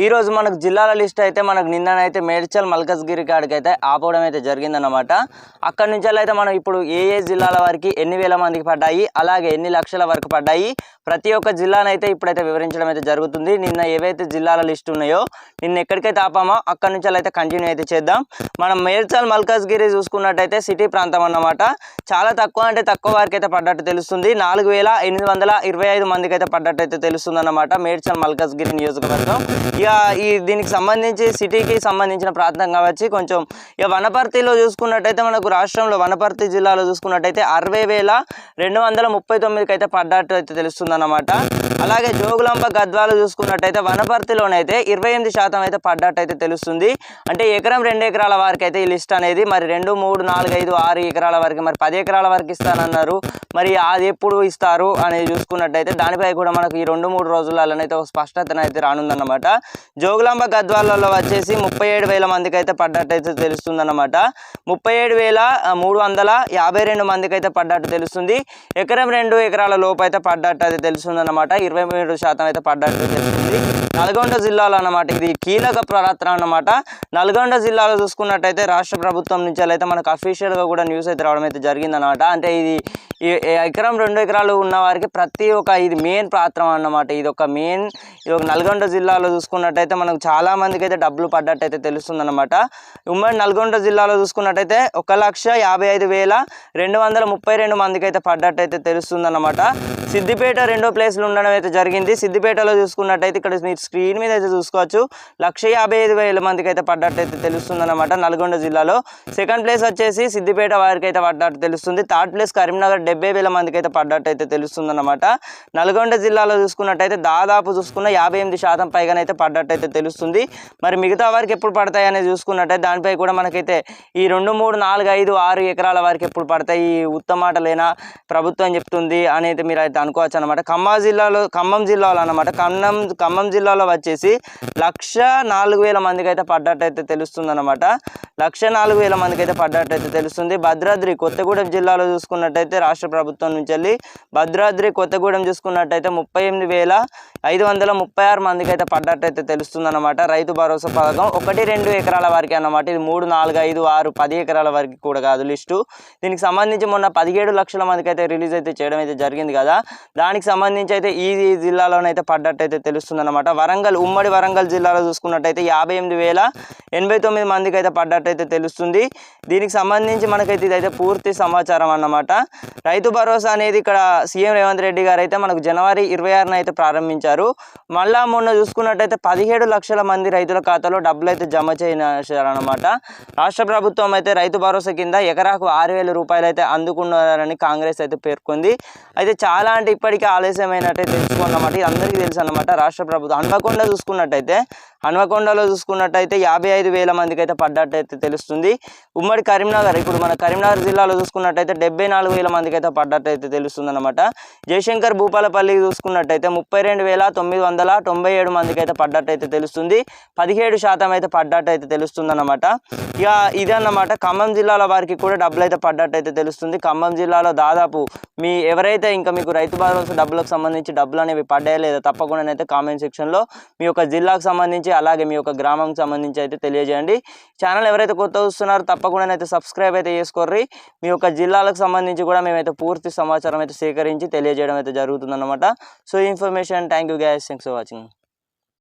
ఈ రోజు మనకు జిల్లాల లిస్ట్ అయితే మనకు నిన్ననైతే మేడ్చల్ మల్కజ్గిరి కాడికి అయితే ఆపవడం అయితే జరిగిందన్నమాట. అక్కడ నుంచి అయితే మనం ఇప్పుడు ఏ ఏ జిల్లాల వరకు ఎన్ని వేల మందికి పడ్డాయి అలాగే ఎన్ని లక్షల వరకు పడ్డాయి ప్రతి ఒక్క జిల్లానైతే ఇప్పుడైతే వివరించడం అయితే జరుగుతుంది. నిన్న ఏవైతే జిల్లాల లిస్ట్ ఉన్నాయో నిన్న ఎక్కడికైతే ఆపామో అక్కడి నుంచి అయితే కంటిన్యూ అయితే చేద్దాం. మనం మేడ్చల్ మల్కజ్గిరి చూసుకున్నట్టయితే సిటీ ప్రాంతం అన్నమాట. చాలా తక్కువ అంటే తక్కువ వారికి అయితే పడ్డట్టు తెలుస్తుంది. నాలుగు వేల ఎనిమిది వందల ఇరవై ఐదు మందికి అయితే పడ్డట్టు అయితే తెలుస్తుంది అన్నమాట మేడ్చల్ మల్కజ్గిరి నియోజకవర్గం. ఇక ఈ దీనికి సంబంధించి సిటీకి సంబంధించిన ప్రాంతం కావచ్చు కొంచెం ఇక వనపర్తిలో చూసుకున్నట్టయితే మనకు రాష్ట్రంలో వనపర్తి జిల్లాలో చూసుకున్నట్టయితే అరవై వేల రెండు వందల ముప్పై తొమ్మిదికి అయితే పడ్డట్టు అయితే తెలుస్తుంది అనమాట అలాగే జోగులాంబ గద్వాలు చూసుకున్నట్టయితే వనపర్తిలోనైతే ఇరవై ఎనిమిది శాతం అయితే పడ్డట్టు అయితే తెలుస్తుంది. అంటే ఎకరం రెండు ఎకరాల వారికి అయితే ఈ లిస్ట్ అనేది మరి రెండు మూడు నాలుగు ఐదు ఆరు ఎకరాల వరకు మరి పది ఎకరాల వరకు ఇస్తానన్నారు. మరి అది ఎప్పుడు ఇస్తారు అనేది చూసుకున్నట్టయితే దానిపై కూడా మనకు ఈ రెండు మూడు రోజులలోనైతే ఒక స్పష్టత అయితే రానుందన్నమాట. జోగులాంబ గద్వాలలో వచ్చేసి ముప్పై ఏడు వేల మందికి అయితే పడ్డట్టు అయితే తెలుస్తుందన్నమాట. ముప్పై ఏడు వేల మూడు వందల యాభై రెండు మందికి అయితే పడ్డట్టు తెలుస్తుంది. ఎకరం రెండు ఎకరాల లోపు అయితే పడ్డట్టు అయితే తెలుస్తుందన్నమాట. ఇరవై మూడు శాతం అయితే పడ్డట్టు తెలుస్తుంది. నల్గొండ జిల్లాలో అన్నమాట ఇది కీలక ప్రవర్తన అన్నమాట. నల్గొండ జిల్లాలో చూసుకున్నట్టయితే రాష్ట్ర ప్రభుత్వం నుంచి అయితే మనకు అఫీషియల్గా కూడా న్యూస్ అయితే రావడం అయితే జరిగిందన్నమాట. అంటే ఇది ఈ ఎకరం రెండు ఎకరాలు ఉన్న వారికి ప్రతి ఒక్క ఇది మెయిన్ పాత్ర అన్నమాట. ఇది ఒక మెయిన్ ఇది ఒక నల్గొండ జిల్లాలో చూసుకున్నట్టయితే మనకు చాలా మందికి అయితే డబ్బులు పడ్డట్టయితే తెలుస్తుందన్నమాట. ఉమ్మడి నల్గొండ జిల్లాలో చూసుకున్నట్టయితే ఒక లక్ష యాభై ఐదు వేల రెండు వందల ముప్పై రెండు మందికి అయితే పడ్డట్టయితే తెలుస్తుంది తెలుస్తుందన్నమాట. సిద్దిపేట రెండో ప్లేస్లో ఉండడం అయితే జరిగింది. సిద్దిపేటలో చూసుకున్నట్టయితే ఇక్కడ మీరు స్క్రీన్ మీద అయితే చూసుకోవచ్చు. లక్ష యాభై ఐదు వేల మందికి అయితే పడ్డట్టు అయితే తెలుస్తుందన్నమాట నల్గొండ జిల్లాలో. సెకండ్ ప్లేస్ వచ్చేసి సిద్దిపేట వారికి అయితే పడ్డట్టు తెలుస్తుంది. థర్డ్ ప్లేస్ కరీంనగర్ డెబ్బై వేల మందికి అయితే పడ్డట్టు అయితే తెలుస్తుందన్నమాట. నల్గొండ జిల్లాలో చూసుకున్నట్టయితే దాదాపు చూసుకున్న యాభై ఎనిమిది శాతం పైగానైతే పడ్డట్టు అయితే తెలుస్తుంది. మరి మిగతా వారికి ఎప్పుడు పడతాయి అనేది చూసుకున్నట్టయితే దానిపై కూడా మనకైతే ఈ రెండు మూడు నాలుగు ఐదు ఆరు ఎకరాల వారికి ఎప్పుడు పడతాయి? ఈ ఉత్తమాటలేనా ప్రభుత్వం చెప్తుంది అనేది మీరు అయితే అనుకోవచ్చు అనమాట ఖమ్మం జిల్లాలో ఖమ్మం జిల్లాలో అనమాట ఖమ్మం ఖమ్మం జిల్లాలో వచ్చేసి లక్ష నాలుగు వేల మందికి అయితే పడ్డట్టు అయితే తెలుస్తుంది అనమాట లక్ష నాలుగు వేల మందికి అయితే పడ్డట్టయితే తెలుస్తుంది. భద్రాద్రి కొత్తగూడెం జిల్లాలో చూసుకున్నట్టయితే రాష్ట్ర ప్రభుత్వం నుంచి వెళ్ళి భద్రాద్రి కొత్తగూడెం చూసుకున్నట్టయితే ముప్పై ఎనిమిది వేల ఐదు వందల ముప్పై ఆరు మందికి అయితే పడ్డట్టయితే తెలుస్తుంది అనమాట రైతు భరోసా పథకం ఒకటి రెండు ఎకరాల వరకు అన్నమాట. ఇది మూడు నాలుగు ఐదు ఆరు పది ఎకరాల వరకు కూడా కాదు లిస్టు. దీనికి సంబంధించి మొన్న పదిహేడు లక్షల మందికి అయితే రిలీజ్ అయితే చేయడం అయితే జరిగింది కదా. దానికి సంబంధించి అయితే ఈ జిల్లాలోనైతే పడ్డట్టయితే తెలుస్తుంది అనమాట వరంగల్ ఉమ్మడి వరంగల్ జిల్లాలో చూసుకున్నట్టయితే యాభై ఎనిమిది వేల ఎనభై తొమ్మిది మందికి అయితే పడ్డట్టు అయితే తెలుస్తుంది. దీనికి సంబంధించి మనకైతే ఇదైతే పూర్తి సమాచారం అన్నమాట. రైతు భరోసా అనేది ఇక్కడ సీఎం రేవంత్ రెడ్డి గారు అయితే మనకు జనవరి ఇరవై ఆరున అయితే ప్రారంభించారు. మళ్ళా మొన్న చూసుకున్నట్టయితే పదిహేడు లక్షల మంది రైతుల ఖాతాలో డబ్బులు అయితే జమ చేయాలన్నమాట రాష్ట్ర ప్రభుత్వం అయితే రైతు భరోసా కింద ఎకరాకు ఆరు వేల రూపాయలు అయితే అందుకున్నారని కాంగ్రెస్ అయితే పేర్కొంది. అయితే చాలా అంటే ఇప్పటికీ ఆలస్యమైనట్టే తెలుసుకున్నమాట ఇది అందరికీ తెలుసు అన్నమాట. రాష్ట్ర ప్రభుత్వం హన్మకొండ చూసుకున్నట్టయితే హన్మకొండలో చూసుకున్నట్టయితే యాభై ఐదు వేల మందికి అయితే పడ్డట్టయితే తెలుస్తుంది. ఉమ్మడి కరీంనగర్ ఇప్పుడు మన కరీంనగర్ జిల్లాలో చూసుకున్నట్టయితే డెబ్బై నాలుగు వేల మందికి అయితే పడ్డట్టయితే తెలుస్తుంది అనమాట జయశంకర్ భూపాలపల్లి చూసుకున్నట్టయితే ముప్పై రెండు వేల తొమ్మిది వందల తొంభై ఏడు మందికి అయితే పడ్డట్టయితే తెలుస్తుంది. పదిహేడు శాతం అయితే పడ్డట్టు అయితే తెలుస్తుంది అనమాట ఇక ఇదన్నమాట ఖమ్మం జిల్లాల వారికి కూడా డబ్బులు అయితే పడ్డట్టయితే తెలుస్తుంది. ఖమ్మం జిల్లాలో దాదాపు మీ ఎవరైతే ఇంకా మీకు రైతు భరోసా డబ్బులకు సంబంధించి డబ్బులు అనేవి పడ్డాయో లేదా తప్పకుండా అయితే కామెంట్ సెక్షన్లో మీ యొక్క జిల్లాకు సంబంధించి అలాగే మీ యొక్క గ్రామంకి సంబంధించి అయితే తెలియజేయండి. ఛానల్ ఎవరైతే కొత్త వస్తున్నారో తప్పకుండా అయితే సబ్స్క్రైబ్ అయితే చేసుకోర్రి. మీ యొక్క జిల్లాలకు సంబంధించి కూడా మేమైతే పూర్తి సమాచారం అయితే సేకరించి తెలియజేయడం అయితే జరుగుతుందన్నమాట. So information thank you guys. Thanks for watching.